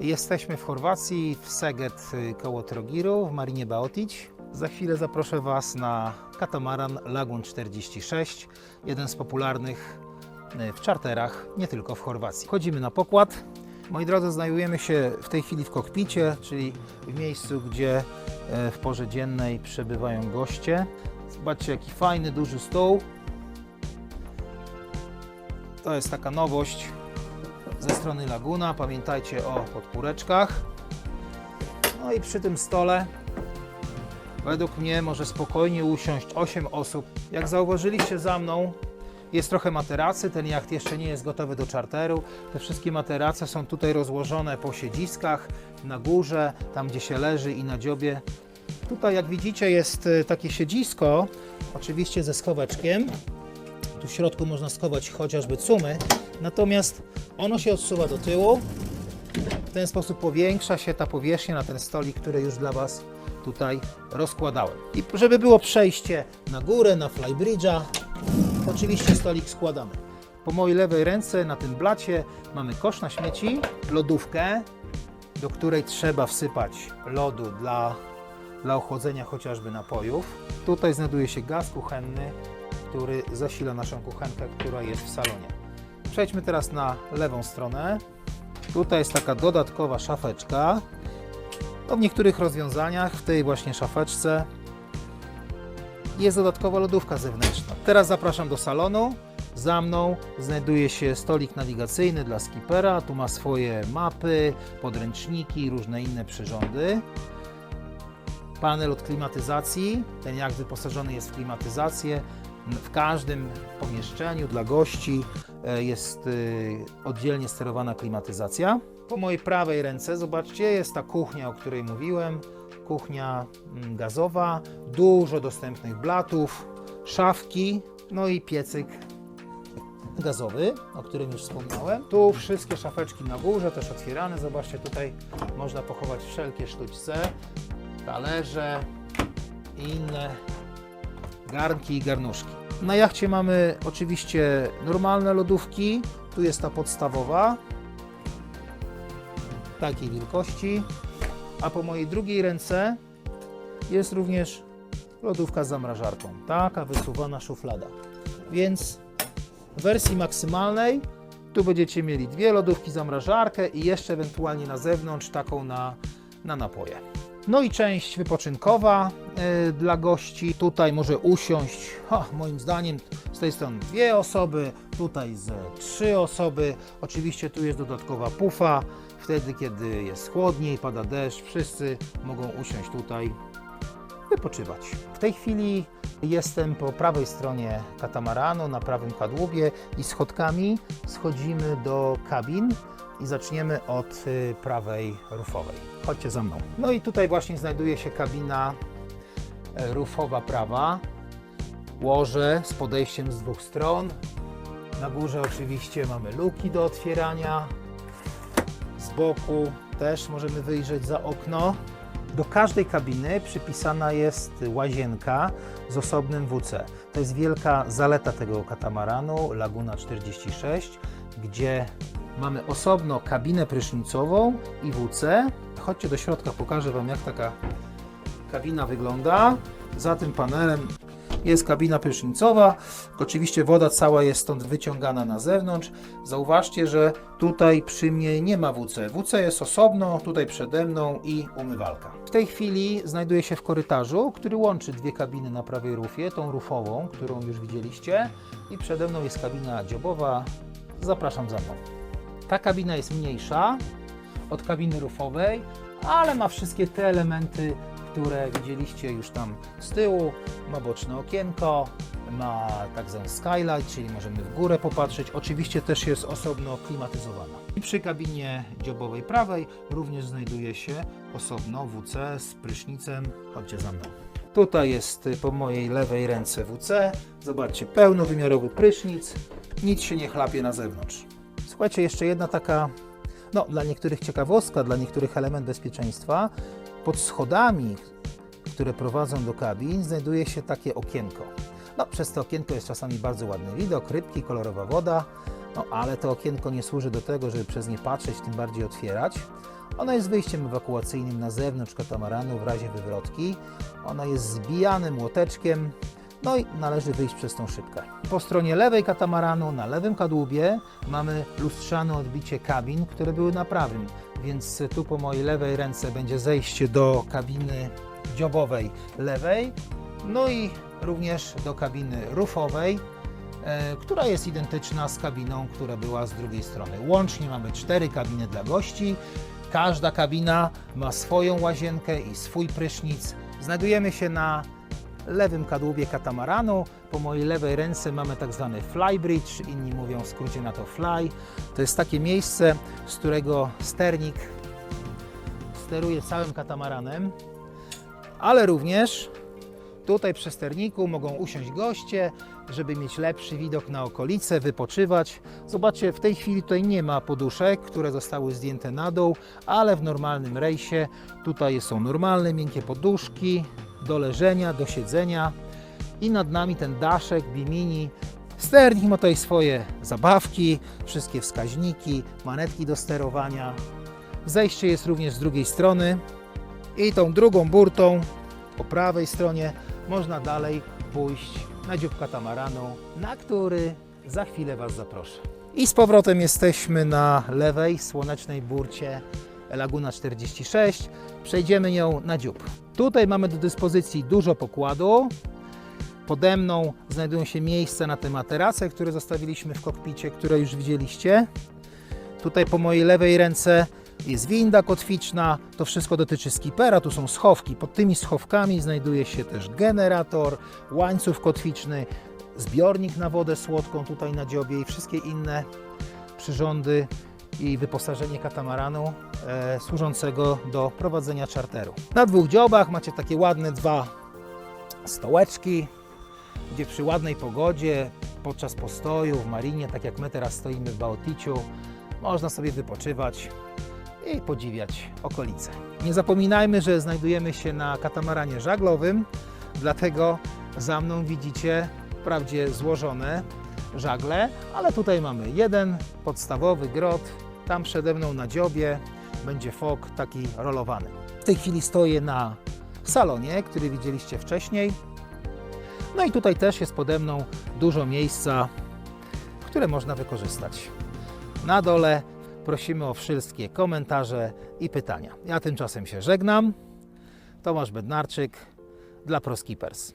Jesteśmy w Chorwacji, w Szeged y, koło Trogiru, w Marinie Baotic. Za chwilę zaproszę Was na katamaran Lagun 46, jeden z popularnych y, w czarterach, nie tylko w Chorwacji. Wchodzimy na pokład. Moi drodzy, znajdujemy się w tej chwili w kokpicie, czyli w miejscu, gdzie e, w porze dziennej przebywają goście. Zobaczcie, jaki fajny, duży stół. To jest taka nowość ze strony Laguna. Pamiętajcie o podpóreczkach. No i przy tym stole według mnie może spokojnie usiąść 8 osób. Jak zauważyliście za mną, jest trochę materacy. Ten jacht jeszcze nie jest gotowy do czarteru. Te wszystkie materace są tutaj rozłożone po siedziskach, na górze, tam gdzie się leży i na dziobie. Tutaj, jak widzicie, jest y, takie siedzisko, oczywiście ze schoweczkiem. Tu w środku można schować chociażby cumy, natomiast ono się odsuwa do tyłu. W ten sposób powiększa się ta powierzchnia na ten stolik, który już dla Was tutaj rozkładałem. I żeby było przejście na górę, na flybridge'a, oczywiście stolik składamy. Po mojej lewej ręce na tym blacie mamy kosz na śmieci, lodówkę, do której trzeba wsypać lodu dla, dla ochłodzenia chociażby napojów. Tutaj znajduje się gaz kuchenny, który zasila naszą kuchenkę, która jest w salonie. Przejdźmy teraz na lewą stronę. Tutaj jest taka dodatkowa szafeczka. No w niektórych rozwiązaniach, w tej właśnie szafeczce, jest dodatkowa lodówka zewnętrzna. Teraz zapraszam do salonu. Za mną znajduje się stolik nawigacyjny dla skipera. Tu ma swoje mapy, podręczniki, różne inne przyrządy. Panel od klimatyzacji. Ten jacht wyposażony jest w klimatyzację. W każdym pomieszczeniu dla gości e, jest y, oddzielnie sterowana klimatyzacja. Po mojej prawej ręce, zobaczcie, jest ta kuchnia, o której mówiłem. Kuchnia mm, gazowa, dużo dostępnych blatów, szafki, no i piecyk gazowy, o którym już wspomniałem. Tu wszystkie szafeczki na górze, też otwierane. Zobaczcie, tutaj można pochować wszelkie sztućce, talerze i inne garnki i garnuszki. Na jachcie mamy oczywiście normalne lodówki. Tu jest ta podstawowa, takiej wielkości. A po mojej drugiej ręce jest również lodówka z zamrażarką. Taka wysuwana szuflada. Więc w wersji maksymalnej tu będziecie mieli dwie lodówki, zamrażarkę i jeszcze ewentualnie na zewnątrz taką na, na napoje. No i część wypoczynkowa y, dla gości. Tutaj może usiąść, ha, moim zdaniem, z tej strony dwie osoby, tutaj z trzy osoby. Oczywiście tu jest dodatkowa pufa. Wtedy, kiedy jest chłodniej, pada deszcz, wszyscy mogą usiąść tutaj, wypoczywać. W tej chwili jestem po prawej stronie katamaranu, na prawym kadłubie i schodkami schodzimy do kabin i zaczniemy od y, prawej rufowej. Chodźcie za mną. No i tutaj właśnie znajduje się kabina e, rufowa prawa. Łoże z podejściem z dwóch stron. Na górze oczywiście mamy luki do otwierania. Z boku też możemy wyjrzeć za okno. Do każdej kabiny przypisana jest łazienka z osobnym WC. To jest wielka zaleta tego katamaranu Laguna 46, gdzie mamy osobno kabinę prysznicową i WC. Chodźcie do środka, pokażę Wam jak taka kabina wygląda. Za tym panelem jest kabina prysznicowa. Oczywiście woda cała jest stąd wyciągana na zewnątrz. Zauważcie, że tutaj przy mnie nie ma WC. WC jest osobno, tutaj przede mną i umywalka. W tej chwili znajduję się w korytarzu, który łączy dwie kabiny na prawej rufie, tą rufową, którą już widzieliście i przede mną jest kabina dziobowa. Zapraszam za mną. Ta kabina jest mniejsza od kabiny rufowej, ale ma wszystkie te elementy, które widzieliście już tam z tyłu. Ma boczne okienko, ma tak zwany skylight, czyli możemy w górę popatrzeć. Oczywiście też jest osobno klimatyzowana. I przy kabinie dziobowej prawej również znajduje się osobno WC z prysznicem. Chodźcie za mną. Tutaj jest po mojej lewej ręce WC. Zobaczcie, pełnowymiarowy prysznic. Nic się nie chlapie na zewnątrz. Słuchajcie, jeszcze jedna taka, no dla niektórych ciekawostka, dla niektórych element bezpieczeństwa. Pod schodami, które prowadzą do kabin, znajduje się takie okienko. No, przez to okienko jest czasami bardzo ładny widok, rybki, kolorowa woda, no ale to okienko nie służy do tego, żeby przez nie patrzeć, tym bardziej otwierać. Ono jest wyjściem ewakuacyjnym na zewnątrz katamaranu w razie wywrotki. Ono jest zbijane młoteczkiem, no i należy wyjść przez tą szybkę. Po stronie lewej katamaranu, na lewym kadłubie, mamy lustrzane odbicie kabin, które były na prawym, więc tu po mojej lewej ręce będzie zejście do kabiny dziobowej lewej, no i również do kabiny rufowej, e, która jest identyczna z kabiną, która była z drugiej strony. Łącznie mamy cztery kabiny dla gości. Każda kabina ma swoją łazienkę i swój prysznic. Znajdujemy się na lewym kadłubie katamaranu. Po mojej lewej ręce mamy tak zwany flybridge, inni mówią w skrócie na to fly. To jest takie miejsce, z którego sternik steruje całym katamaranem, ale również tutaj przy sterniku mogą usiąść goście, żeby mieć lepszy widok na okolice, wypoczywać. Zobaczcie, w tej chwili tutaj nie ma poduszek, które zostały zdjęte na dół, ale w normalnym rejsie tutaj są normalne, miękkie poduszki do leżenia, do siedzenia i nad nami ten daszek Bimini. Sternik ma tutaj swoje zabawki, wszystkie wskaźniki, manetki do sterowania. Zejście jest również z drugiej strony i tą drugą burtą po prawej stronie można dalej pójść na dziób katamaranu, na który za chwilę Was zaproszę. I z powrotem jesteśmy na lewej słonecznej burcie Laguna 46. Przejdziemy nią na dziób. Tutaj mamy do dyspozycji dużo pokładu. Pode mną znajdują się miejsca na te materace, które zostawiliśmy w kokpicie, które już widzieliście. Tutaj po mojej lewej ręce jest winda kotwiczna, to wszystko dotyczy skipera, tu są schowki. Pod tymi schowkami znajduje się też generator, łańcuch kotwiczny, zbiornik na wodę słodką tutaj na dziobie i wszystkie inne przyrządy i wyposażenie katamaranu e, służącego do prowadzenia czarteru. Na dwóch dziobach macie takie ładne dwa stołeczki, gdzie przy ładnej pogodzie, podczas postoju w marinie, tak jak my teraz stoimy w Baoticiu, można sobie wypoczywać i podziwiać okolice. Nie zapominajmy, że znajdujemy się na katamaranie żaglowym, dlatego za mną widzicie wprawdzie złożone żagle, ale tutaj mamy jeden podstawowy grot, tam przede mną na dziobie będzie fok taki rolowany. W tej chwili stoję na salonie, który widzieliście wcześniej. No i tutaj też jest pode mną dużo miejsca, które można wykorzystać. Na dole prosimy o wszystkie komentarze i pytania. Ja tymczasem się żegnam. Tomasz Bednarczyk dla ProSkippers.